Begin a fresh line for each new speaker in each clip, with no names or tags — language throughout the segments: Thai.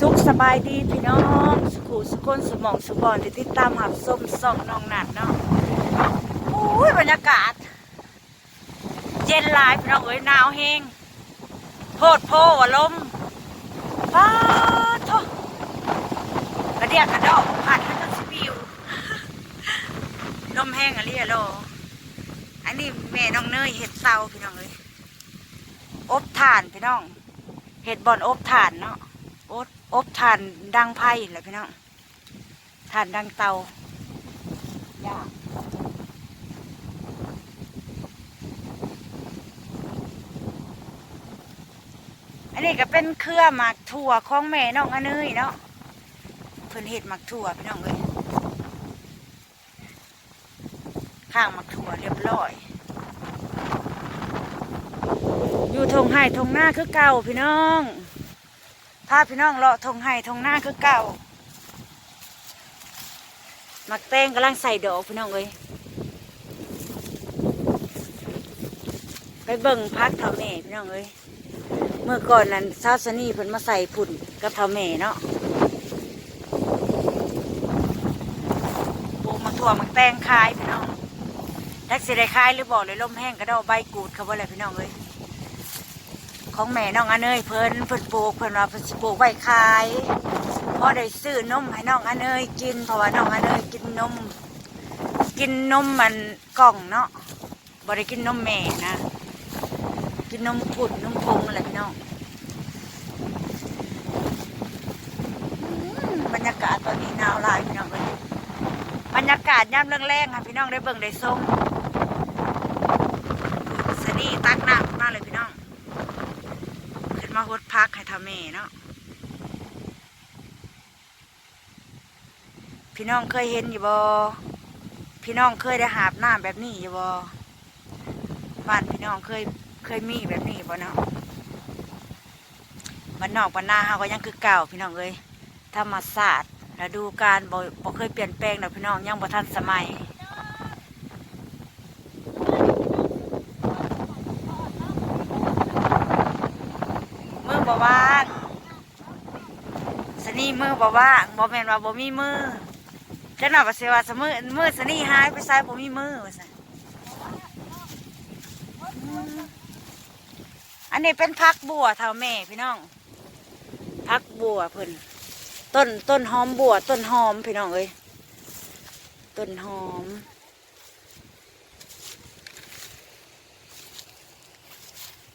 สุขสบายดีพี่น้องสุขสุขคนสมองสุบอนที่ติดตามหับส้มส่องน้องนัดเนาะโอ้ยบรรยากาศ เย็นหลายพี่น้องเอ้ยหนาวแห้งโพดโพว่าลมป้าโทกระเดียกกระดอกผัดให้ต้นสิบิวลมแห้งอะเรียโลอันนี้แม่น้องเนยเห็ดเตาพี่น้องเอ้ยอบถ่านพี่น้องเห็ดบอนอบถ่านเนาะอบ อบถ่านดังไพ่แหละพี่น้องถ่านดังเตาย่างอันนี้ก็เป็นเครือหมักถั่วของแม่น้องอันเนยเนาะเพิ่นเห็ดหมักถั่วพี่น้องเลยข้างหมักถั่วเรียบร้อย อยู่ทงไห่ทงหน้าคือเก่าพี่น้อง พาพี่น้องเลาะทงไห่ทงหน้าคือเก่ามักแตงกำลังใส่ดอกพี่น้องเอ้ยไปเบิ่งพักเท่าแม่พี่น้องเอ้ยเมื่อก่อนนั้นซาสนี่เพิ่นมาใส่ผุ่นกับเท่าแม่เนาะปลูกมักถั่วมักแตงขายพี่น้องแท็กซี่ได้ขายหรือบอกเลยลมแห้งกระดาใบกูดเขาบ่เลยพี่น้องเอ้ย ของแม่น้องอันเนยเพิ่นเพิ่นปลูกเพิ่นว่าเพิ่นสิปลูกไว้ขายพอได้ซื้อนมให้น้องอันเนยกินเพราะว่าน้องอันเนยกินนม กินนมมันกล่องเนาะบ่ได้กินนมแม่นะกินนมผุดนมพงอะไรพี่น้องบรรยากาศตอนนี้หนาวหลายพี่น้องเลยบรรยากาศย่ำแรงๆค่ะพี่น้องได้เบิ่งได้ส้มสนีตักน้ำขึ้นมาเลยพี่น้อง ขึ้นมาฮดพักให้ ทำแม่เนาะพี่น้องเคยเห็นอยู่บ่พี่น้องเคยได้หาบน้ำแบบนี้อยู่บ่บ้านพี่น้องเคยเคยมีแบบนี้บ่เนาะบ้านนอกบ้านนาเฮาก็ยังคือเก่าพี่น้องเอ้ยธรรมศาสตร์ฤดูกาลบ่บ่เคยเปลี่ยนแปลงดอกพี่น้องยังบ่ทันสมัย บ่ว่างสนี่มือบ่ว่างบ่แม่นว่าบ่มีมือจังหน่อยว่าสิว่าสมือมือสนี่หายไปใส่บ่มีมือว่าซั่นอันนี้เป็นพักบัวเท่าแม่พี่น้องพักบัวเพิ่นต้นต้นหอมบัวต้นหอมพี่น้องเอ้ยต้นหอม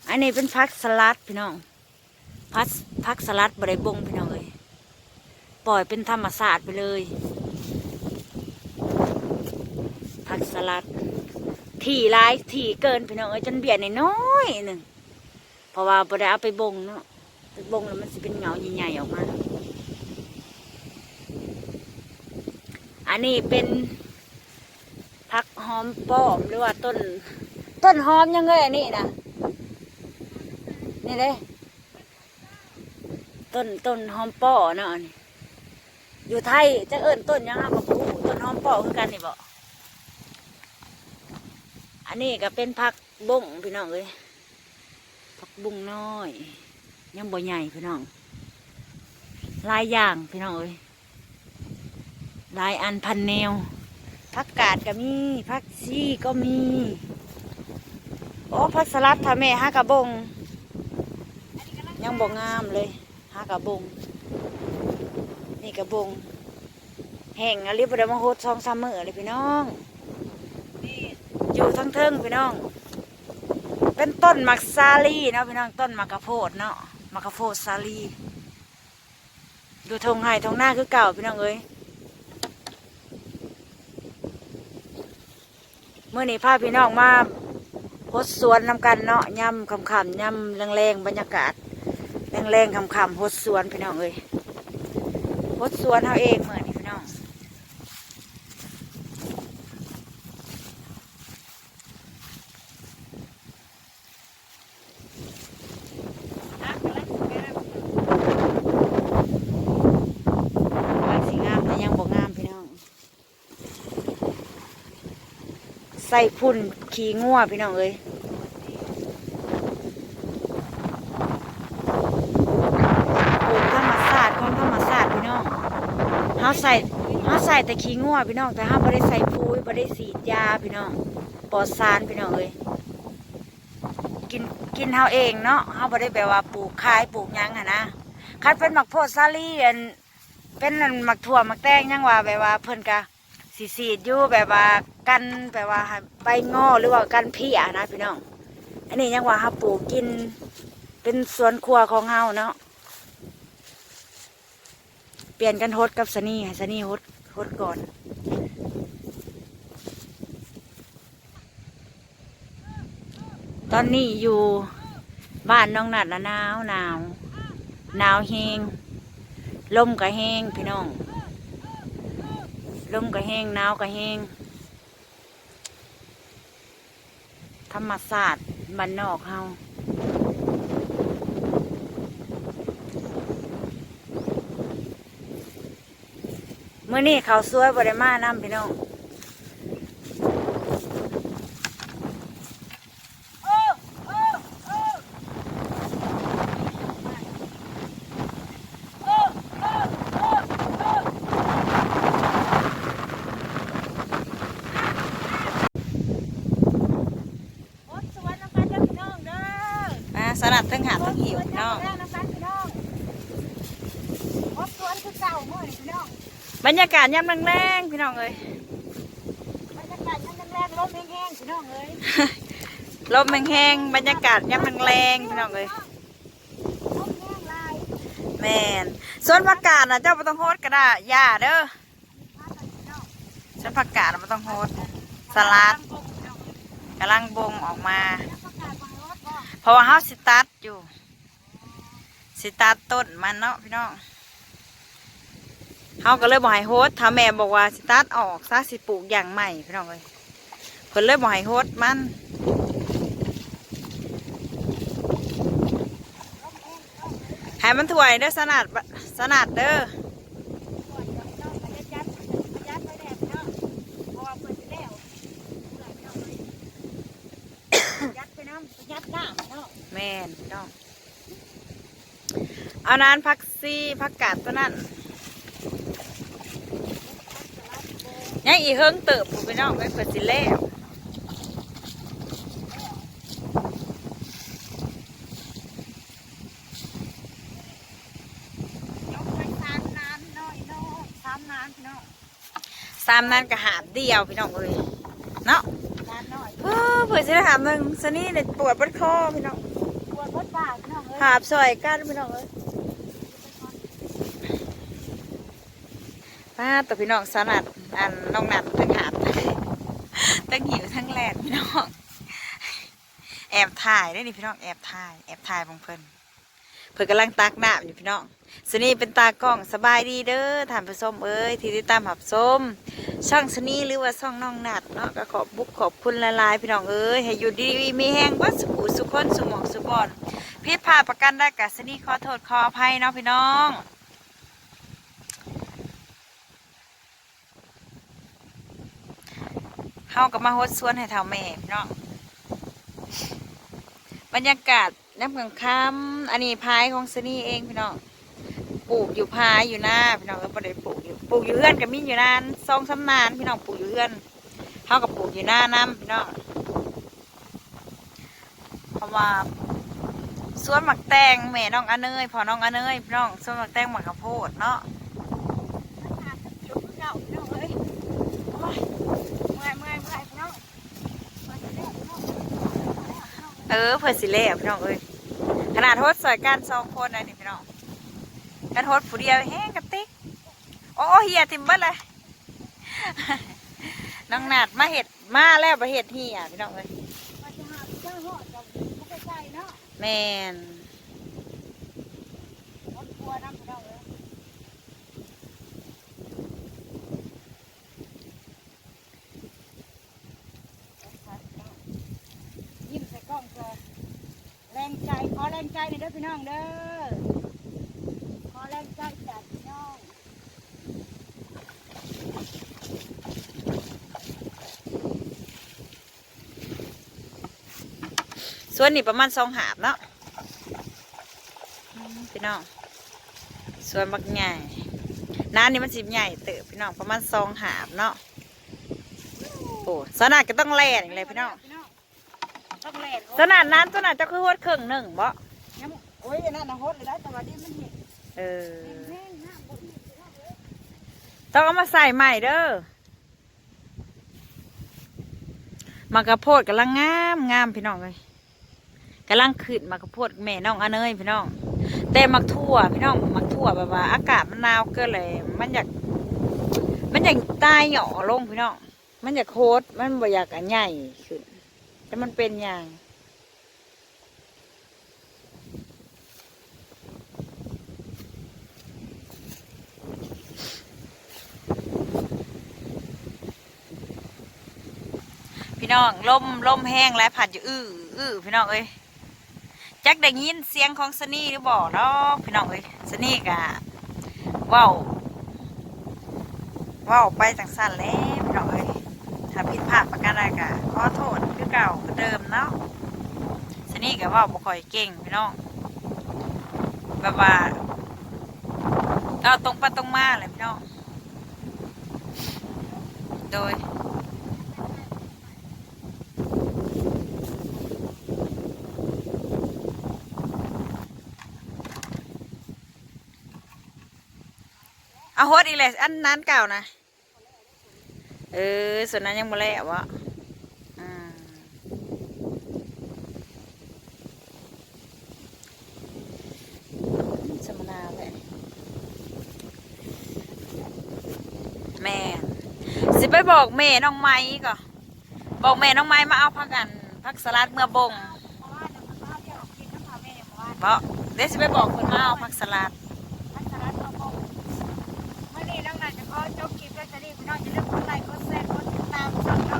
อันนี้เป็นพักสลัดพี่น้อง พักพักสลัดบริบงพี่น้องเลยปล่อยเป็นธรรมศาสตร์ไปเลยพักสลัด ถี่ร้ายถี่เกินพี่น้องเอ้ยจนเบียดน้อยหนึ่งเพราะว่าบริเอาไปบงเนาะไปบงแล้วมันจะเป็นเงาใหญ่ๆออกมา อันนี้เป็นพักหอมป้อมหรือว่าต้น ต้นหอมยังไงอันนี้นะนี่เลย ต้นต้นหอมป้อเนาะนี่อยู่ไทยจะเอิ้นต้นยังครับปลูต้นหอมป้อคือกันนี่บ่อันนี้ก็เป็นผักบุ้งพี่น้องเอ้ยผักบุ้งน้อยยังบ่ใหญ่พี่น้องลายอย่างพี่น้องเอ้ยลายอันพันแนวผักกาดก็มีผักชีก็มีโอ้ผักสลัดทำแม่ห้ากระบงยังบ่งามเลย หากระบง นี่กระบง แห้งอะไรบ่ได้มาโหดซองซัมเมอร์เลยพี่น้อง อยู่ทั้งเทิงพี่น้อง เป็นต้นมักซาลีเนาะพี่น้องต้นมักกะโพดเนาะมักกะโพดซาลีดูทงไห้ทงหน้าคือเก่าพี่น้องเอ้ยเมื่อนี้พาพี่น้องมาโพดสวนนำกันเนาะย่ำคำคำๆย่ำแรงๆบรรยากาศ แรงๆคำคำๆโพดสวนพี่น้องเอ้ยโพดสวนเขาเองเหมือนพี่น้องสวยงามยังบ่งามพี่น้องใส่พุ่นขี้งัวพี่น้องเอ้ยปลูกธรรมศาสตร์ของธร เขา ใส่เขาใส่แต่ขี้งัวพี่น้องแต่เขาไม่ได้ใส่ปุ๋ยไม่ได้สีดยาพี่น้องปลอดสารพี่น้องเอ้ยกินกินเขาเองเนาะเขาไม่ได้แบบว่าปลูกขายปลูกยังอะนะคันเป็นหมักโพดซาลี่อันเป็นันหมักถั่วหมักแตงยังว่าแบบว่าเพิ่นกะสีสีดอยู่แบบว่ากันแบบว่าให้ใบงอหรือว่ากันเพียนะพี่น้อง อันนี้ยังว่าเขาปลูกกินเป็นสวนครัวของเฮาเนาะ เปลี่ยนกันฮดกับสนี่ให้สนี่ฮดฮดก่อน ตอนนี้อยู่บ้านน้องนัดละหนาวหนาวหนาวแหงลมก็แห้งพี่น้องลมก็แห้งหนาวก็แห้งธรรมศาสตร์บ้านนอกเฮา มื่อนี้เขาสวยบริมาน้ำพี่น้องสลัดทั้งหาทั้งหิวพี่น้อง บรรยากาศยามแรงๆพี่น้องเอ้ย
บรรยากาศยังแรงๆลมแห้งๆพี่น้องเอ้ย
ลมแห้งๆบรรยากาศยามแรงๆพี่น้องเอ้ย
ลมแห้งหลาย
แมนส่วนผักกาดนะเจ้าไม่ต้องโฮดก็ได้ย่าเด้อ
พากันพี่น้อง
ส่วนผักกาดน่ะไม่ต้องโฮดสลัดกำลังบงออกมา
แล้วประกาศบังรถว่า
เพราะว่าเฮาสิตัดอยู่ สิตัดต้นมันเนาะพี่น้อง เฮาก็เลยบอกให้โฮดถ้าแม่บอกว่าสิตัดออกซะสิปลูกอย่างใหม่พี่น้องเลยเพิ่นเลยบอกให้โฮดมันให้มันถ่วยเด้อสนัดบะสนัดเด้อ
ก่อนจะพี่น้องไปยัดยัดไปแดดพี่น้องเพราะว่าเปิดไปแล้วเปิดพี่น้องเลยยัดไปน้ำยัดหน้าพี่น้อง
แม่นพี่น้องเอานานพักซี่พักกาดตัวนั้น ยังอีเฮิงเติบผู้พี่น้องไปเปิดสิแล้ว
ยกไปสามน้ำน้อยน้อยสามน้ำพี่น้อง
สามนั้นก็หาบเดียวพี่น้องเลยเนาะ
น้ำน้อย
เออเผื่อจะได้หาบหนึ่งสนี่เนี่ยปวดบดคอพี่น้อง
ปวดรถบาดพี่น้องเอ้ย
หาบซอยกันพี่น้องเลยป้าแต่พี่น้องสนัด อันน้องนัดทั้งหาบทั้งหิวทั้งแลนพี่น้องแอบถ่ายได้ดิพี่น้องแอบถ่ายแอบถ่ายของเพิ่นเพิ่นกำลังตักหน้ำอยู่พี่น้องสนีเป็นตากล้องสบายดีเด้อท่านผู้ชมเอ้ยที่ติดตามหับส้มช่องสนีหรือว่าช่องน้องนัดเนาะก็ขอบบุกขอบคุณละลายพี่น้องเอ้ยให้อยู่ดีมีแห้งวัดสุขุสุขคนสุหมองสุบอนผิดพาประกันได้กับสนีขอโทษขออภัยเนาะพี่น้อง เฮากับมาฮดสวนให้เท่าแม่พี่น้องบรรยากาศน้ำกลางค่ำอันนี้พายของซนี่เองพี่น้องปลูกอยู่พายอยู่หน้าพี่น้องก็บ่ได้ปลูกอยู่ปลูกอยู่เฮือนกับมีอยู่นานซองสำนานพี่น้องปลูกอยู่เฮือนเท่ากับปลูกอยู่หน้าน้ำพี่น้องเพราะว่าสวนหมักแตงแม่น้องอเนยพอน้องอเนยพี่น้องสวนหมักแตงหมักข้าวโพดเนาะ
จุกเก่าพี่น้องเอ้ยโอ้ยเมื่อยเมื่อยเมื่อยพี่น้องเปิดไปแล้วพี่น้อง
เออเพื่อสิเล่พี่น้องเอ้ยขนาดโทษสอยกันสองคนนะนี่พี่น้องกันโทษผู้เดียวแห้งกระติกโอ้เฮียทิมเบิ้ลเลยน้องนาดมาเห็ดมาแล้วมาเห็ดเฮียพี่น้องเอ้ย
มันจะหาเจ้าหอดกับผู้ใกล้ๆเนาะ
แมน
รถกลัวน้ำพี่น้องเอ้ยยิ้มใส่กล้องเถอะแรงใจขอ แรงใจหน่อยเด้อพี่น้องเด้อขอแรงใจจากพี่น้อง
ส่วนนี้ประมาณสองหาบเนาะพี่น้องส่วนบักใหญ่น้านี่มันสิใหญ่เติบพี่น้องประมาณซองหาบเนาะโอ้สนาดก็ต้องแล่นอีกเลยพี่น้อง
ต้องแล่น
สนาดนั้นสนาดจะคือฮดครึ่งหนึ่งบ่
โอ้ยอันนั่นนะโฮดเลยได้แต่ว่านี่มันเห็น
เออ
แห้งห้ามบ่มีพี่น้องเอ้ย
ต้องเอามาใส่ใหม่เด้อมากระโพดกำลังงามงามพี่น้องเลยกำลังขึ้นมากระโพดแม่น้องอันเนยพี่น้อง แต่มักทั่วพี่น้องมักทั่วแบบว่า อากาศมันหนาวเกินเลย มันอยาก มันอยากตายหย่อลงพี่น้อง มันอยากโคตรมันบ่อยากอันใหญ่ขึ้นแต่มันเป็นอย่าง น้องลมลมแห้งและผัดอยู่อื้ออื้อพี่น้องเอ้ยจักได้ยินเสียงของสนี่หรือบอกเนาะพี่น้องเอ้ยสนี่กะว้าวว้าวไปจังสั้นแล้วพี่น้องเอ้ยถ้าผิดพลาดประการใดกะขอโทษคือเก่าคือเดิมเนาะสนี่กะว้าวบ่ค่อยเก่งพี่น้องแบบว่าเราตรงไปตรงมาเลยพี่น้องโดย เอาโฮดอีกเลยอันนั้นเก่านะ เออ ส่วนนั้นยังมาแล้ววะอืมสมนาเลยแม่ สิไปบอกแม่น้องไม้ก่อนบอกแม่น้องไม้มาเอาพักกันพักสลัดเมื่อบง
เพราะเดี๋ยว
สิไปบอกคนมาเอาพักสลัด ตาม